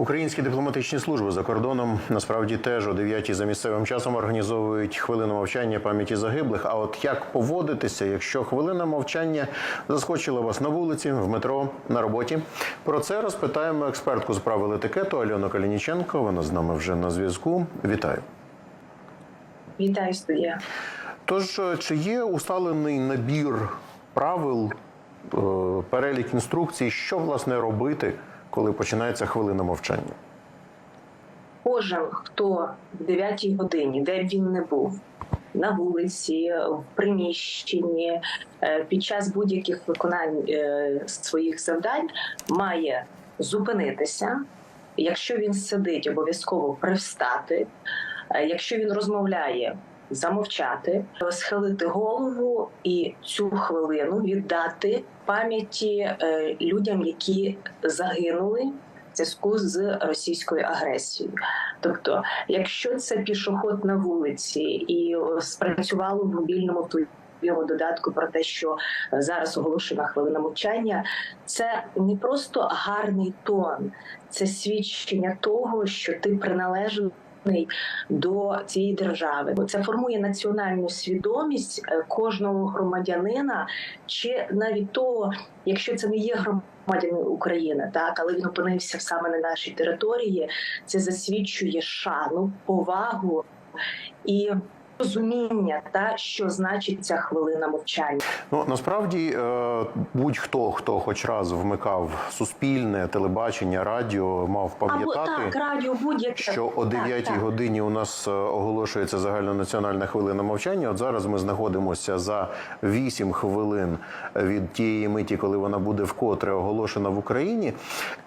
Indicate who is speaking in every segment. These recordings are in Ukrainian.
Speaker 1: Українські дипломатичні служби за кордоном насправді теж о 9 за місцевим часом організовують хвилину мовчання пам'яті загиблих. А от як поводитися, якщо хвилина мовчання заскочила вас на вулиці, в метро, на роботі? Про це розпитаємо експертку з правил етикету Альону Калініченко. Вона з нами вже на зв'язку. Вітаю.
Speaker 2: Вітаю студія.
Speaker 1: Тож, чи є усталений набір правил, е, перелік інструкцій, що власне робити, коли починається хвилина мовчання?
Speaker 2: Кожен, хто в 9 годині, де б він не був, на вулиці, в приміщенні, е, під час будь-яких виконань е, своїх завдань, має зупинитися. Якщо він сидить, обов'язково привстати. Е, Якщо він розмовляє, замовчати, схилити голову і цю хвилину віддати пам'яті е, людям, які загинули в зв'язку з російською агресією. Тобто, якщо це пішоход на вулиці і спрацювало в мобільному твоєму додатку про те, що зараз оголошена хвилина мовчання, це не просто гарний тон, це свідчення того, що ти приналежний до цієї держави. Це формує національну свідомість е, кожного громадянина, чи навіть того, якщо це не є громадянин України, так але він опинився саме на нашій території. Це засвідчує шану, повагу і розуміння, та що значить ця хвилина мовчання.
Speaker 1: Ну насправді е, будь-хто, хто хоч раз вмикав суспільне телебачення, радіо, мав
Speaker 2: Або
Speaker 1: пам'ятати.
Speaker 2: так, радіо будь-яке
Speaker 1: Що о 9
Speaker 2: Так, так.
Speaker 1: годині у нас е, оголошується загальнонаціональна хвилина мовчання. От зараз ми знаходимося за 8 хвилин від тієї миті, коли вона буде вкотре оголошена в Україні.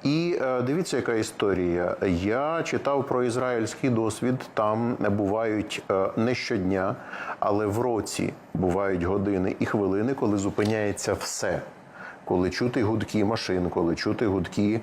Speaker 1: І е, дивіться, яка історія. Я читав про ізраїльський досвід. Там бувають не щодня, але в році бувають години і хвилини, коли зупиняється все. Коли чути гудки машин, коли чути гудки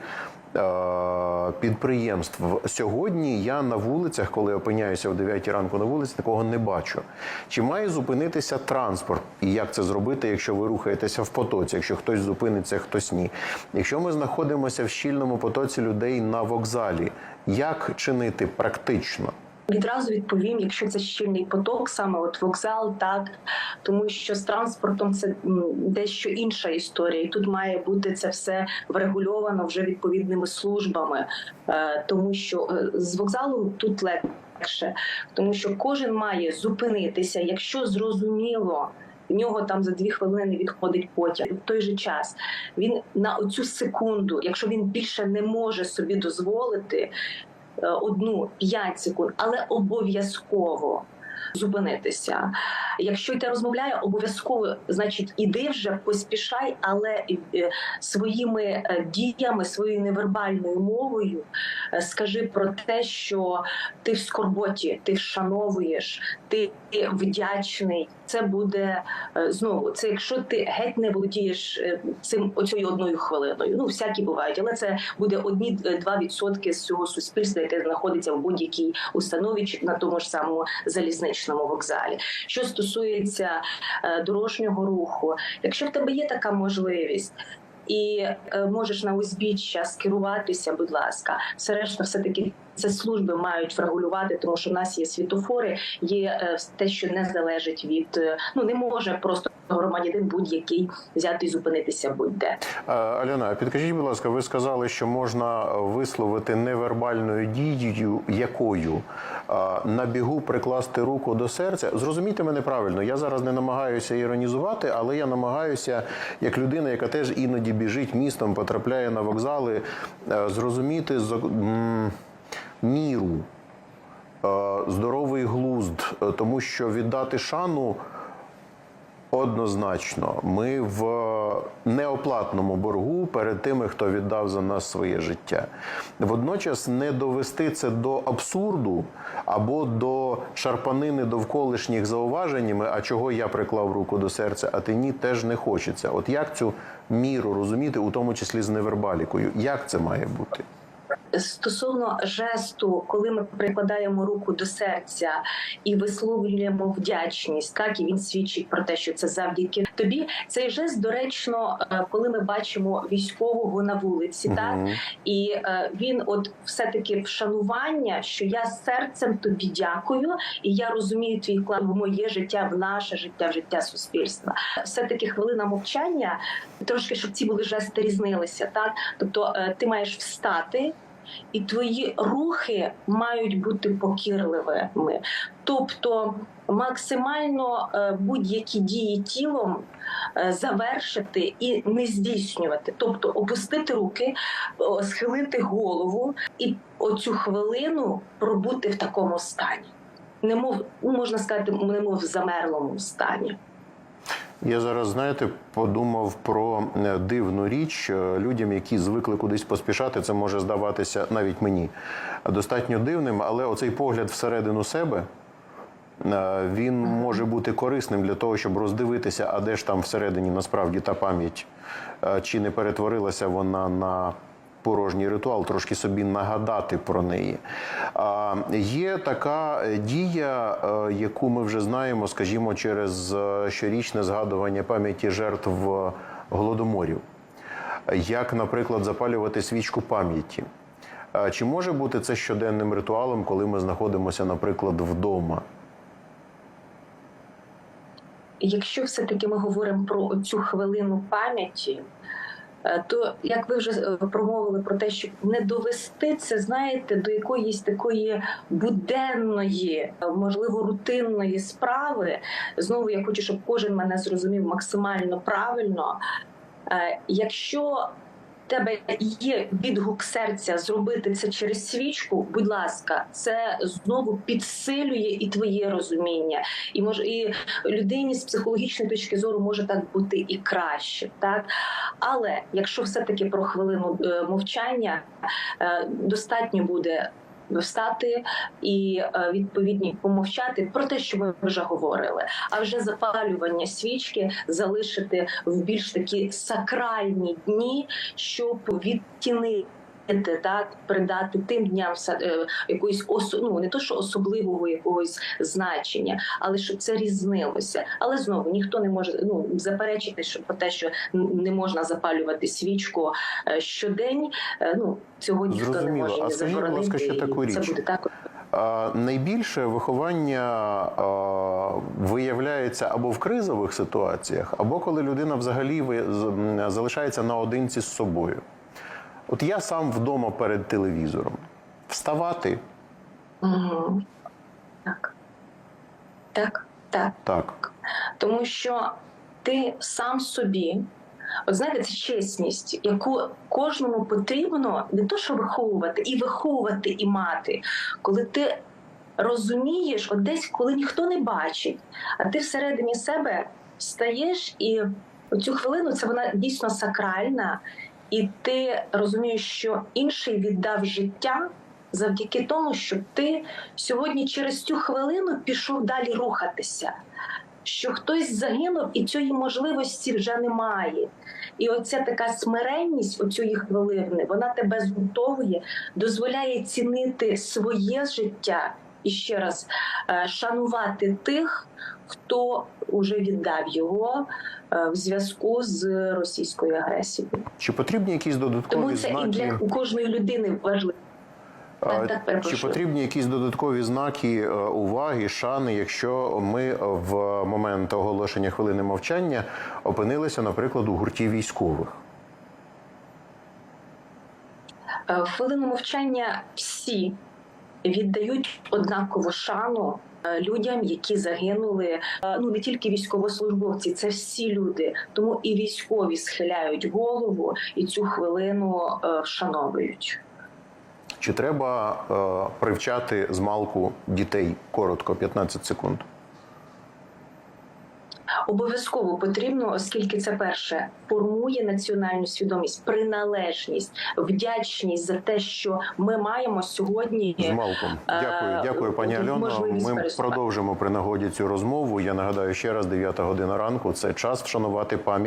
Speaker 1: е, підприємств. Сьогодні я на вулицях, коли опиняюся о 9 ранку на вулиці, такого не бачу. Чи має зупинитися транспорт? І як це зробити, якщо ви рухаєтеся в потоці, якщо хтось зупиниться, хтось ні? Якщо ми знаходимося в щільному потоці людей на вокзалі, як чинити практично?
Speaker 2: Відразу відповім, якщо це щільний поток, саме от вокзал, так тому що з транспортом це дещо інша історія, і тут має бути це все врегульовано вже відповідними службами, е, тому що е, з вокзалу тут легше, тому що кожен має зупинитися, якщо зрозуміло. В нього там за дві хвилини відходить потяг. В той же час він на оцю секунду, якщо він більше не може собі дозволити, одну 5 секунд, але обов'язково зупинитися. Якщо йти розмовляє, обов'язково, значить, іди вже поспішай, але е, своїми е, діями, своєю невербальною мовою е, скажи про те, що ти в скорботі, ти вшановуєш, ти вдячний. Це буде знову. Це якщо ти геть не володієш цим оцією одною хвилиною. Ну всякі бувають, але це буде одні е, два відсотки з цього суспільства, яке знаходиться в будь-якій установі чи на тому ж самому залізничному вокзалі. Що стосується е, дорожнього руху, якщо в тебе є така можливість. І е, можеш на узбіччя скеруватися, будь ласка, все решта, все таки це служби мають врегулювати, тому що в нас є світофори, є е, те, що не залежить від е, ну не може просто громадянин будь-який взяти і зупинитися будь-де.
Speaker 1: Е, Альона, підкажіть, будь ласка, ви сказали, що можна висловити невербальною дією, якою на бігу прикласти руку до серця. Зрозумійте мене правильно. Я зараз не намагаюся іронізувати, але я намагаюся, як людина, яка теж іноді біжить містом, потрапляє на вокзали, зрозуміти міру. е, Здоровий глузд, е, тому що віддати шану Однозначно, ми в неоплатному боргу перед тими, хто віддав за нас своє життя. Водночас не довести це до абсурду або до шарпанини довколишніх зауваженнями, а чого я приклав руку до серця, а ти ні, теж не хочеться. От як цю міру розуміти, у тому числі з невербалікою, як це має бути?
Speaker 2: Стосовно жесту, коли ми прикладаємо руку до серця і висловлюємо вдячність, так і він свідчить про те, що це завдяки тобі. Цей жест доречно, е, коли ми бачимо військового на вулиці, так і е, він, от все таки вшанування, що я серцем тобі дякую, і я розумію твій вклад в моє життя, в наше життя, в життя суспільства. Все таки хвилина мовчання, трошки щоб ці були жести різнилися. Так, тобто е, ти маєш встати. І твої рухи мають бути покірливими, тобто максимально е, будь-які дії тілом е, завершити і не здійснювати, тобто опустити руки, схилити голову і оцю хвилину пробути в такому стані. Немов ну, можна сказати, немов в замерлому стані.
Speaker 1: Я зараз, знаєте, подумав про е, дивну річ Е, людям, які звикли кудись поспішати. Це може здаватися навіть мені достатньо дивним, але оцей погляд всередину себе. е, Він може бути корисним для того, щоб роздивитися, а де ж там всередині насправді та пам'ять, чи не перетворилася вона на порожній ритуал, трошки собі нагадати про неї. А, Є така дія, е, яку ми вже знаємо, скажімо, через е, щорічне згадування пам'яті жертв голодоморів, як, наприклад, запалювати свічку пам'яті. Е, Чи може бути це щоденним ритуалом, коли ми знаходимося, наприклад, вдома?
Speaker 2: Якщо все-таки ми говоримо про цю хвилину пам'яті, е, то як ви вже е, промовили про те, щоб не довести це, знаєте, до якоїсь такої буденної, е, можливо, рутинної справи. Знову я хочу, щоб кожен мене зрозумів максимально правильно. Е, Якщо тебе є відгук серця зробити це через свічку, будь ласка, це знову підсилює і твоє розуміння, і може і людині з психологічної точки зору може так бути і краще, так але якщо все таки про хвилину е, мовчання, е, достатньо буде. Встати і е, відповідні помовчати про те, що ми вже говорили, а вже запалювання свічки залишити в більш такі сакральні дні, щоб відтінити. Так, придати тим дням е, якоїсь осо... ну, не то, що особливого якогось значення, але щоб це різнилося. Але знову ніхто не може ну заперечити, що про те, що не можна запалювати свічку е, щодень. е, Ну цього ніхто
Speaker 1: Зрозуміло.
Speaker 2: не може
Speaker 1: А
Speaker 2: не
Speaker 1: скажіть, будь ласка, ще таку
Speaker 2: Це буде так.
Speaker 1: Найбільше виховання а, виявляється або в кризових ситуаціях, або коли людина взагалі залишається наодинці з собою. От я сам вдома перед телевізором. Вставати
Speaker 2: Угу. Так. Так, так.
Speaker 1: так.
Speaker 2: Тому що ти сам собі, от знаєте, це чесність, яку кожному потрібно не то, що виховувати, і виховувати, і мати, коли ти розумієш, от десь, коли ніхто не бачить, а ти всередині себе стаєш і цю хвилину це вона дійсно сакральна, і ти розумієш, що інший віддав життя. Завдяки тому, що ти сьогодні через цю хвилину пішов далі рухатися, що хтось загинув, і цієї можливості вже немає. І оця така смиренність оцієї хвилини, вона тебе згуртовує, дозволяє цінити своє життя і ще раз е, шанувати тих, хто вже віддав його е, в зв'язку з російською агресією.
Speaker 1: Чи потрібні якісь додаткові
Speaker 2: Тому це і для кожної людини важливо.
Speaker 1: А,
Speaker 2: Так, так,
Speaker 1: Чи потрібні якісь додаткові знаки е, уваги, шани, якщо ми в момент оголошення хвилини мовчання опинилися, наприклад, у гурті військових?
Speaker 2: В хвилину мовчання всі віддають однакову шану е, людям, які загинули. Е, Ну не тільки військовослужбовці, це всі люди. Тому і військові схиляють голову і цю хвилину е, вшановують.
Speaker 1: Чи треба е, привчати з малку дітей коротко, 15 секунд?
Speaker 2: Обов'язково потрібно, оскільки це перше формує національну свідомість, приналежність, вдячність за те, що ми маємо сьогодні.
Speaker 1: З малком. Дякую,
Speaker 2: Е,
Speaker 1: дякую, пані Альоно. Ми продовжимо при нагоді цю розмову. Я нагадаю ще раз, 9 година ранку. Це час вшанувати пам'ять.